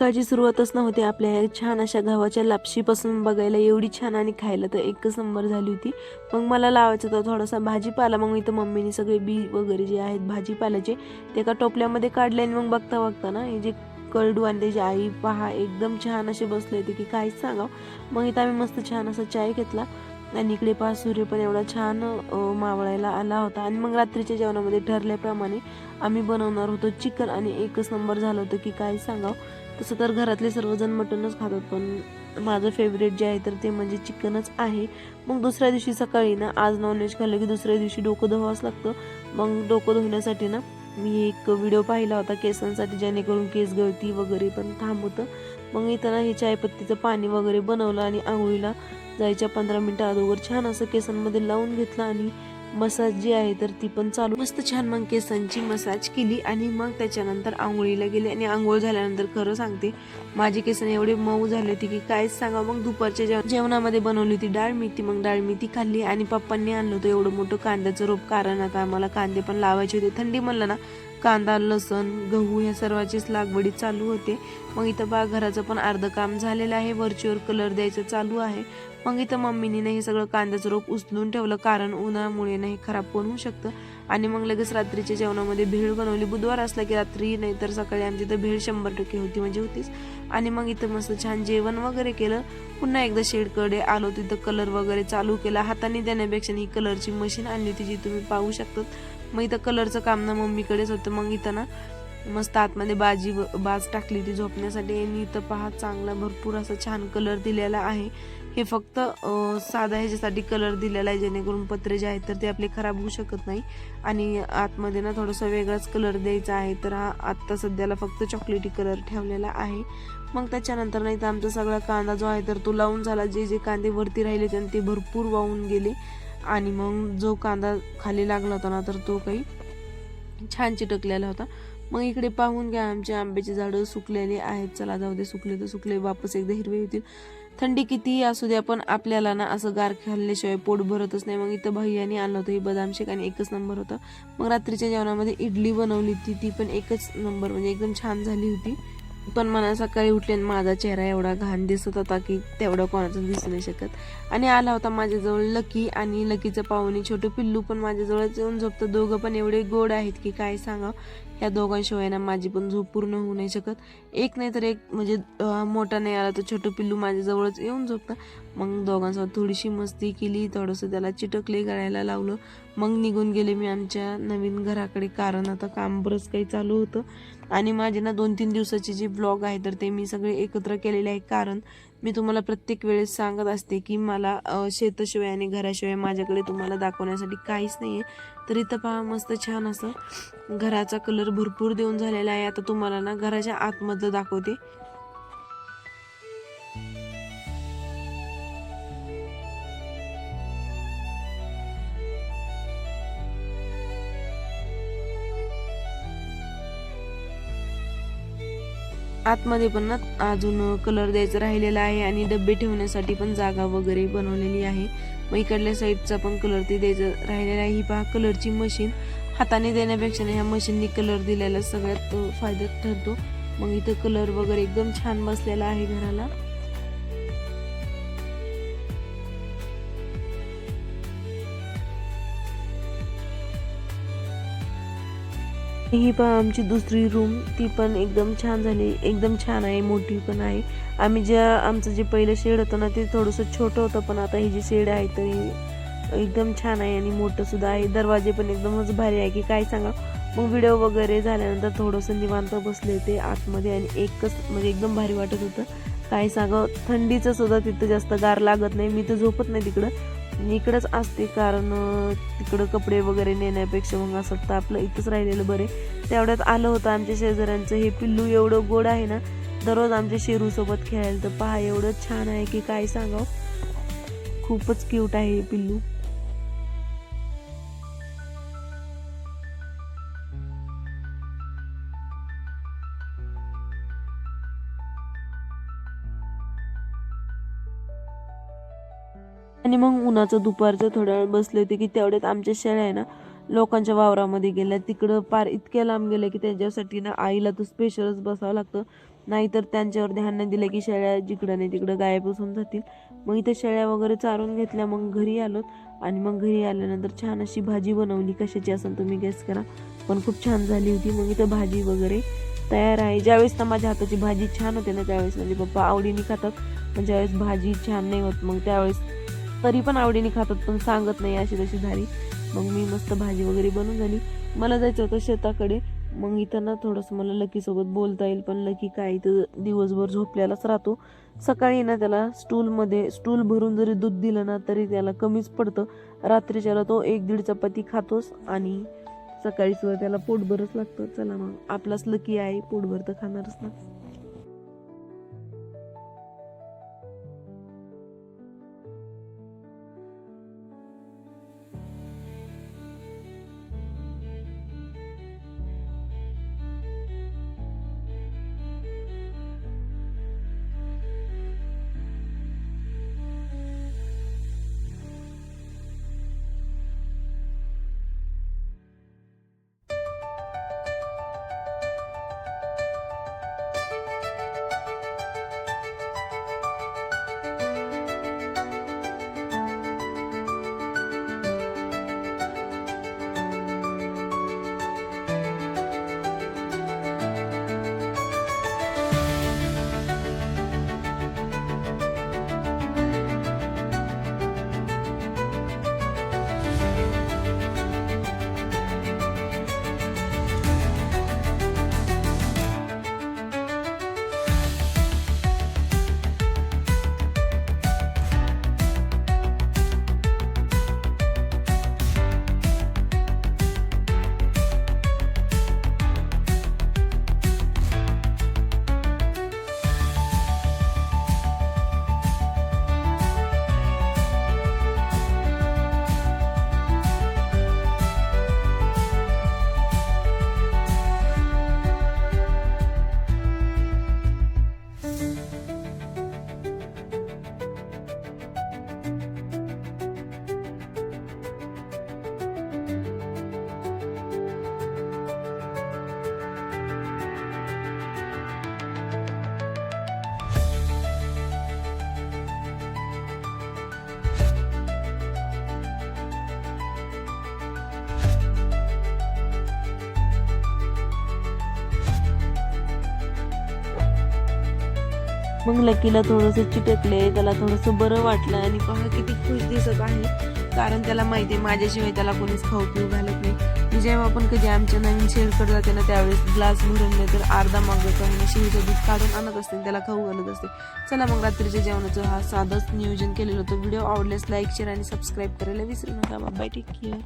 सकाळची सुरुवातच नव्हती आपल्या. ह्या छान अशा गव्हाच्या लापशीपासून बघायला एवढी छान आणि खायला तर एकच नंबर झाली होती. मग मला लावायचं होतं थोडासा भाजीपाला. मग इथं मम्मीने सगळे बी वगैरे जे आहेत भाजीपाल्याचे ते एका टोपल्यामध्ये काढले आणि मग बघता बघता ना हे जे करडू आणि त्याची आई पहा एकदम छान असे बसले होते की काहीच सांगावं. मग इथं आम्ही मस्त छान असा चाय घेतला. आणि इकडे पहा सूर्य पण एवढा छान मावळायला आला होता. आणि मग रात्रीच्या जेवणामध्ये ठरल्याप्रमाणे आम्ही बनवणार होतो चिकन आणि एकच नंबर झालं होतं की काय सांगावं. तसं तर घरातले सर्वजण मटनच खातात पण माझं फेवरेट जे आहे तर ते म्हणजे चिकनच आहे. मग दुसऱ्या दिवशी सकाळी ना आज नॉनव्हेज खाल्लं की दुसऱ्या दिवशी डोकं धुवावंच लागतं. मग डोकं धुण्यासाठी ना मी एक व्हिडिओ पाहिला होता केसांसाठी जेणेकरून केस गळती वगैरे पण थांबवतं. मग इथं ना हे चायपत्तीचं पाणी वगैरे बनवलं आणि आंघोळीला जायच्या पंधरा मिनटं अगोदर छान असं केसांमध्ये लावून घेतलं आणि मसाज जी आहे तर ती पण चालू. मस्त छान मग केसांची मसाज केली आणि मग त्याच्यानंतर आंघोळीला गेले आणि आंघोळ झाल्यानंतर खरं सांगते माझे केस एवढे मऊ झाले होते की कायच सांगा मग दुपारच्या जेवणामध्ये बनवली होती डाळ मेथी. मग डाळ मेथी खाल्ली आणि पप्पांनी आणलं होतं एवढं मोठं कांद्याचं रोप. कारण आता आम्हाला कांदे पण लावायचे होते. थंडी म्हणलं ना कांदा लसण गहू ह्या सर्वाचीच लागवडी चालू होते. मग इथं बा घराचं पण अर्धं काम झालेलं आहे. वरचीवर कलर द्यायचं चालू आहे. मग इथं मम्मीने ना हे सगळं कांद्याचं रोप उचलून ठेवलं. कारण उन्हामुळे ना हे खराब पण होऊ शकतं. आणि मग लगेच रात्रीच्या जेवणामध्ये भेळ बनवली. बुधवार असला की रात्री नाही तर सकाळी आमची इथं भेळ शंभर टक्के होती म्हणजे होतीच. आणि मग इथं मस्त छान जेवण वगैरे केलं. पुन्हा एकदा शेडकडे आलो तिथं कलर वगैरे चालू केला. हाताने देण्यापेक्षा ही कलरची मशीन आणली होती जी तुम्ही पाहू शकतात. मग इथं कलरचं काम ना मम्मीकडेच होतं. मग इथं ना मस्त आतमध्ये बाजी बाज टाकली ती झोपण्यासाठी. आणि इथं पहा चांगला भरपूर असा छान कलर दिलेला आहे. हे फक्त साधा ह्याच्यासाठी कलर दिलेला आहे जेणेकरून पत्रे जे आहेत तर ते आपले खराब होऊ शकत नाही. आणि आतमध्ये ना थोडासा वेगळाच कलर द्यायचा आहे. तर हा आत्ता सध्याला फक्त चॉकलेटी कलर ठेवलेला आहे. मग त्याच्यानंतर नाही तर आमचा सगळा कांदा जो आहे तर तो लावून झाला. जे जे कांदे वरती राहिले त्यांनी ते भरपूर वाहून गेले. आणि मग जो कांदा खाली लागला होता ना तर तो काही छान चिटकलेला होता. मग इकडे पाहून घ्या आमचे आंब्याची झाडं सुकलेली आहेत. चला जाऊ दे सुकले तर सुकले वापस एकदा हिरवे होतील. थंडी कितीही असू द्या पण आपल्याला ना असं गार खाल्ल्याशिवाय पोट भरतच नाही. मग इथं भैयाने आणलं होतं हे बदाम शेक आणि एकच नंबर होतं. मग रात्रीच्या जेवणामध्ये इडली बनवली होती ती पण एकच नंबर म्हणजे एकदम छान झाली होती. पण मला सकाळी उठले आणि माझा चेहरा एवढा घाण दिसत होता की तेवढं कोणाचं दिसू नाही शकत. आणि आला होता माझ्याजवळ लकी आणि लकीचं पाहुणे छोटं पिल्लू पण माझ्याजवळच येऊन झोपतं. दोघं पण एवढे गोड आहेत की काय सांगा या दोघांशिवाय ना माझी पण झोप पूर्ण होऊ नाही शकत. एक नाही तर एक म्हणजे मोठा नाही आला तर छोटं पिल्लू माझ्याजवळच येऊन झोपतं. मग दोघांसोबत थोडीशी मस्ती केली थोडंसं त्याला चिटकले गळायला लावलं. मग निघून गेले मी आमच्या नवीन घराकडे कारण आता काम बरंच काही चालू होतं. आणि माझे ना दोन तीन दिवसाचे जे ब्लॉग आहे तर ते मी सगळे एकत्र केलेले आहे कारण मी तुम्हाला प्रत्येक वेळेस सांगत असते की मला शेताशिवाय आणि घराशिवाय माझ्याकडे तुम्हाला दाखवण्यासाठी काहीच नाही आहे तर इथं पहा मस्त छान असं घराचा कलर भरपूर देऊन झालेला आहे. आता तुम्हाला ना घराच्या आतमधलं दाखवते. आतमध्ये पण ना अजून कलर द्यायचा राहिलेला आहे आणि डब्बे ठेवण्यासाठी पण जागा वगैरे बनवलेली आहे. मग इकडल्या साईडचा पण कलर ती द्यायचा राहिलेला आहे. ही पहा कलरची मशीन हाताने देण्यापेक्षा ह्या मशीननी कलर दिलेला सगळ्यात फायद्यात ठरतो. मग इथं कलर वगैरे एकदम छान बसलेला आहे घराला. ही पण आमची दुसरी रूम ती पण एकदम छान झाली. एकदम छान आहे. मोठी पण आहे. आम्ही ज्या आमचं जे पहिलं शेड होतं ना ते थोडंसं छोटं होतं पण आता ही जी शेड आहे तरी एकदम छान आहे आणि मोठं सुद्धा आहे. दरवाजे पण एकदमच भारी आहे की काय सांगा. मग व्हिडिओ वगैरे झाल्यानंतर थोडंसं निवांत बसले ते आतमध्ये आणि एकच म्हणजे एकदम भारी वाटत होतं. काय सांगा थंडीचं सुद्धा तिथं जास्त गार लागत नाही. मी तर झोपत नाही तिकडं. आणि इकडंच असते कारण तिकडं कपडे वगैरे नेण्यापेक्षा मग असं वाटतं आपलं इथंच राहिलेलं बरे तेवढ्यात आलं होतं आमच्या शेजाऱ्यांचं हे पिल्लू एवढं गोड आहे ना दररोज आमच्या शेरूसोबत खेळायला तर पहा एवढं छान आहे की काय सांगावं. खूपच क्यूट आहे हे पिल्लू. आणि मग उन्हाचं दुपारचं थोड्या वेळ बसले होते की तेवढ्यात आमच्या शेळ्या आहे ना लोकांच्या वावरामध्ये गेल्या. तिकडं पार इतक्या लांब गेल्या की त्यांच्यासाठी ना आईला तर स्पेशलच बसावं लागतं. नाहीतर त्यांच्यावर ध्यान नाही दिलं की शेळ्या जिकडं नाही तिकडं गायब होऊन जातील. मग इथे शेळ्या वगैरे चारून घेतल्या मग घरी आलो. आणि मग घरी आल्यानंतर छान अशी भाजी बनवली. कशाची असेल तुम्ही गेस करा. पण खूप छान झाली होती. मग इथं भाजी वगैरे तयार आहे. ज्यावेळेस ना माझ्या हाताची भाजी छान होते ना त्यावेळेस माझे पप्पा आवडीने खातात. पण ज्यावेळेस भाजी छान नाही होत मग त्यावेळेस तरी पण आवडीने खातात पण सांगत नाही अशी तशी झाली. मग मी मस्त भाजी वगैरे बनवून झाली. मला जायचं होतं शेताकडे. मग इथं ना थोडंसं मला लकीसोबत बोलता येईल पण लकी काय इथं दिवसभर झोपल्यालाच राहतो. सकाळी ना त्याला स्टूलमध्ये स्टूल भरून जरी दूध दिलं ना तरी त्याला कमीच पडतं. रात्रीच्याला तो एक दीड चपाती खातोस आणि सकाळी सुद्धा त्याला पोटभरच लागतं. चला मग आपलाच लकी आहे पोटभर तर खाणारच ना. मग लकीला थोडंसं चिटकले त्याला थोडंसं बरं वाटलं आणि पहा किती खुश दिसत आहे. कारण त्याला माहिती आहे माझ्याशिवाय त्याला कोणीच खाऊ पिऊ घालत नाही. मी जेव्हा आपण कधी आमच्या नवीन शेअर जाते ना त्यावेळेस ग्लास भरून नाही तर अर्धा मागवतो आणि शिवीचं दूध काढून आणत असते आणि त्याला खाऊ घालत असते. चला मग रात्रीच्या जेवणाचं हा साधंच नियोजन केलेलं होतं. व्हिडिओ आवडल्यास लाईक शेअर आणि सबस्क्राईब करायला विसरू नका. Bye take care